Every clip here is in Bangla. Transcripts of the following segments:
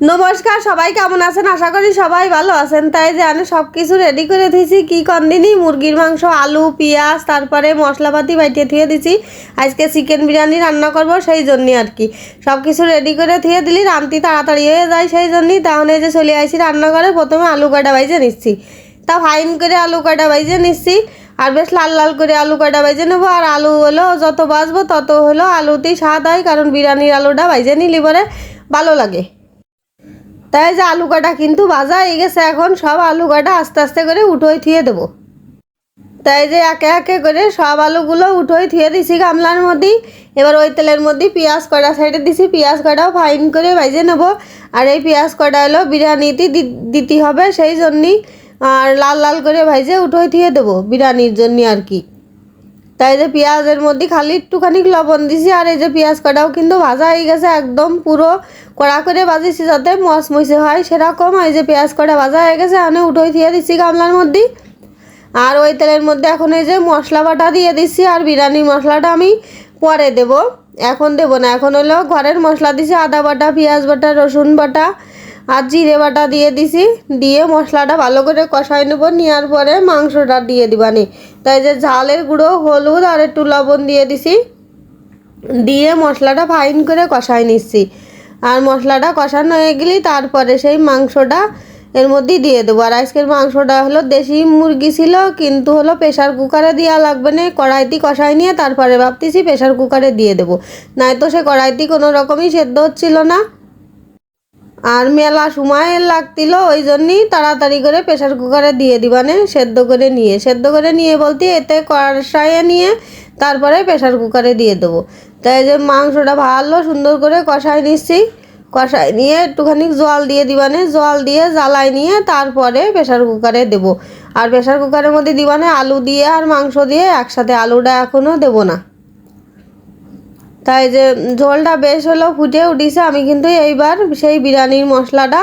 নমস্কার, সবাই কেমন আছেন? আশা করি সবাই ভালো আছেন। তাই যে আমি সব কিছু রেডি করে দিয়েছি। কি কন্দিনি? মুরগির মাংস, আলু, পেঁয়াজ, তারপরে মশলাপাতি বাইটিয়ে থুয়ে দিছি আজকে চিকেন বিরিয়ানি রান্না করব সেই জন্যই আর কি। সব কিছু রেডি করে থুয়ে দিলি, রান্তি তাড়াতাড়ি হয়ে যায় সেই জন্যই। তাহলে যে চলে আসি রান্না করে প্রথমে আলু কাটা বাইজে নিচ্ছি। তা ফাইন করে আলু কাটা বাইজে নিচ্ছি। আর বেশ লাল লাল করে আলু কাটা বাইজে নেব। আর আলু হলো, যত বাজবো তত হলো আলুতেই স্বাদ হয়, কারণ বিরিয়ানির আলুটা বাইজে নিলি পরে ভালো লাগে। তাই যে আলু কাটা কিন্তু ভাজা হয়ে গেছে, এখন সব আলু কাটা আস্তে আস্তে করে উঠোই থুয়ে দেবো। তাই যে একে একে করে সব আলুগুলো উঠোই থুয়ে দিছি গামলার মধ্যেই। এবার ওই তেলের মধ্যে পেঁয়াজ কটা সাইডে দিছি, পেঁয়াজ কটাও ফাইন করে ভেজে নেব। আর এই পেঁয়াজ কটা হলো বিরিয়ানিতে দিতে হবে, সেই জন্যই আর লাল লাল করে ভেজে উঠোই থুয়ে দেবো বিরিয়ানির জন্য আর কি। তাই যে পেঁয়াজের মধ্যে খালি একটুখানি লবণ দিছি, আর এই যে পেঁয়াজ কটাও কিন্তু ভাজা হয়ে গেছে একদম পুরো কড়া করে ভাজিছি যাতে মচমচে হয়। সেরকম এই যে পেঁয়াজ কটা ভাজা হয়ে গেছে, আমি উঠোই দিয়ে দিচ্ছি গামলার মধ্যে। আর ওই তেলের মধ্যে এখন এই যে মশলা বাটা দিয়ে দিচ্ছি আর বিরিয়ানির মশলাটা আমি পরে দেব। এখন দেব না, এখন হলো ঘরের মশলা দিছি, আদা বাটা, পেঁয়াজ বাটা, রসুন বাটা আর জিরে বাটা দিয়ে দিছি। দিয়ে মশলাটা ভালো করে কষাই নেব। নেওয়ার পরে মাংসটা দিয়ে দিবানি। তাই যে ঝালের গুঁড়ো, হলুদ আর একটু লবণ দিয়ে দিছি। দিয়ে মশলাটা ফাইন করে কষাই নিচ্ছি। আর মশলাটা কষানো হয়ে গেলে তারপরে সেই মাংসটা এর মধ্যে দিয়ে দেবো। আর আজকের মাংসটা হলো দেশি মুরগি ছিল, কিন্তু হলো প্রেশার কুকারে দেওয়া লাগবে না। কড়াইতে কষাই নিয়ে তারপরে ভাবতেছি প্রেশার কুকারে দিয়ে দেবো। নয়তো সে কড়াইতে কোনো রকমই সেদ্ধ হচ্ছিল না। আর মেলা সময় লাগছিল ওই জন্যই তাড়াতাড়ি করে প্রেশার কুকারে দিয়ে দিবানে, সেদ্ধ করে নিয়ে। সেদ্ধ করে নিয়ে বলতে এতে কষাইয়ে নিয়ে তারপরে প্রেশার কুকারে দিয়ে দেবো। তাই যে মাংসটা ভালো সুন্দর করে কষাই নিচ্ছি। কষাই নিয়ে একটুখানি জল দিয়ে দিবানে, জল দিয়ে জ্বালাই নিয়ে তারপরে প্রেশার কুকারে দেবো। আর প্রেশার কুকারের মধ্যে দিবানে আলু দিয়ে আর মাংস দিয়ে একসাথে আলুটা এখনও দেবো না। তাই যে ঝোলটা বেশ হলো, ফুটে উঠিছে। আমি কিন্তু এইবার সেই বিরিয়ানির মশলাটা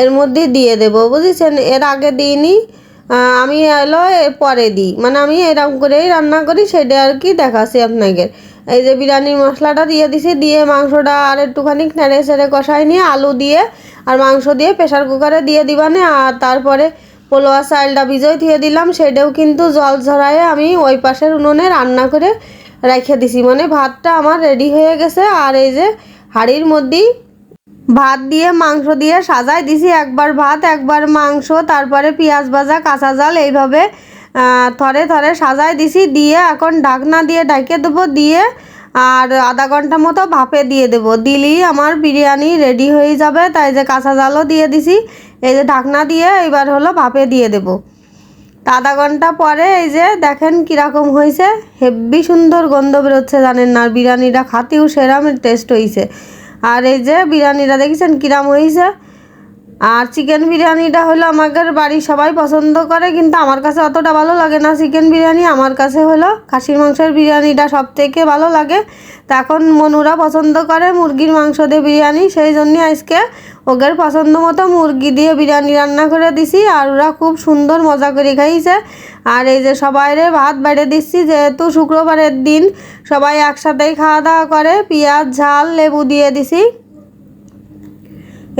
এর মধ্যে দিয়ে দেব, বুঝেছেন? এর আগে দিইনি আমি এলো এর পরে দিই। মানে আমি এরকম করেই রান্না করি, সেটা আর কি দেখাচ্ছি আপনাকে। এই যে বিরিয়ানির মশলাটা দিয়ে দিছি, দিয়ে মাংসটা আর একটুখানি নেড়ে সেড়ে কষাই নিয়ে আলু দিয়ে আর মাংস দিয়ে প্রেশার কুকারে দিয়ে দিবানে। আর তারপরে পোলোয়া চালটা ভিজোই দিয়ে দিলাম, সেটাও কিন্তু জল ঝরায়ে আমি ওই পাশের উনুনে রান্না করে রেখে দিছি। মানে ভাতটা আমার রেডি হয়ে গেছে আর এই যে হাঁড়ির মধ্যেই ভাত দিয়ে, মাংস দিয়ে সাজাই দিছি। একবার ভাত, একবার মাংস, তারপরে পেঁয়াজ ভাজা, কাঁচা জাল এইভাবে থরে থরে সাজাই দিছি। দিয়ে এখন ঢাকনা দিয়ে ঢাকে দেবো। দিয়ে আর আধা ঘণ্টা মতো ভাপে দিয়ে দেবো। দিলেই আমার বিরিয়ানি রেডি হয়ে যাবে। তাই যে কাঁচা জালও দিয়ে দিছি। এই যে ঢাকনা দিয়ে এবার হলো ভাপে দিয়ে দেবো। আধা ঘণ্টা পরে এই যে দেখেন কীরকম হয়েছে। হেব্বি সুন্দর গন্ধ বেরোচ্ছে জানেন না বিরিয়ানিটা খাতেও সেরাম টেস্ট হয়েছে আর এই যে বিরিয়ানিটা দেখেছেন কিরাম হয়েছে আর চিকেন বিরিয়ানিটা হলো আমাদের বাড়ির সবাই পছন্দ করে, কিন্তু আমার কাছে অতটা ভালো লাগে না চিকেন বিরিয়ানি। আমার কাছে হলো খাসির মাংসের বিরিয়ানিটা সব থেকে ভালো লাগে। তা এখন মনুরা পছন্দ করে মুরগির মাংস দিয়ে বিরিয়ানি, সেই জন্য আজকে ওদের পছন্দ মতো মুরগি দিয়ে বিরিয়ানি রান্না করে দিছি, আর ওরা খুব সুন্দর মজা করে খাইছে। আর এই যে সবাইরে ভাত বাইরে দিচ্ছি, যেহেতু শুক্রবারের দিন সবাই একসাথেই খাওয়া দাওয়া করে, পেঁয়াজ, ঝাল, লেবু দিয়ে দিছি।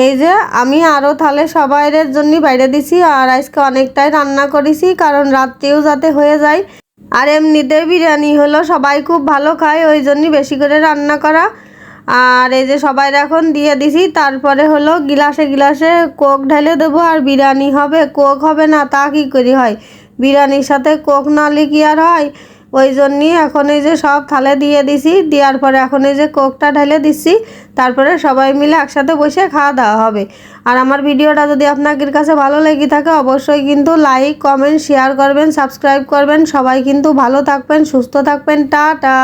এই যে আমি আরও তাহলে সবাইয়ের জন্য বাইরে দিছি আর আজকে অনেকটাই রান্না করেছি, কারণ রাত্রেও যাতে হয়ে যায়। আর এমনিতে বিরিয়ানি হলো, সবাই খুব ভালো খায়, ওই জন্যই বেশি করে রান্না করা। আর এই যে সবাই এখন দিয়ে দিছি, তারপরে হলো গিলাসে গিলাসে কোক ঢেলে দেবো, আর বিরিয়ানি হবে, কোক হবে না, তা কী করি হয়? বিরিয়ানির সাথে কোক না হলে কি আর হয়? ওই জন্যই এখন এই যে সব থালে দিয়ে দিছি, দেওয়ার পরে এখন এই যে কোকটা ঢেলে দিচ্ছি, তারপরে সবাই মিলে একসাথে বসে খাওয়া দাওয়া হবে। আর আমার ভিডিওটা যদি আপনাদের কাছে ভালো লেগে থাকে, অবশ্যই কিন্তু লাইক, কমেন্ট, শেয়ার করবেন, সাবস্ক্রাইব করবেন। সবাই কিন্তু ভালো থাকবেন, সুস্থ থাকবেন। টাটা!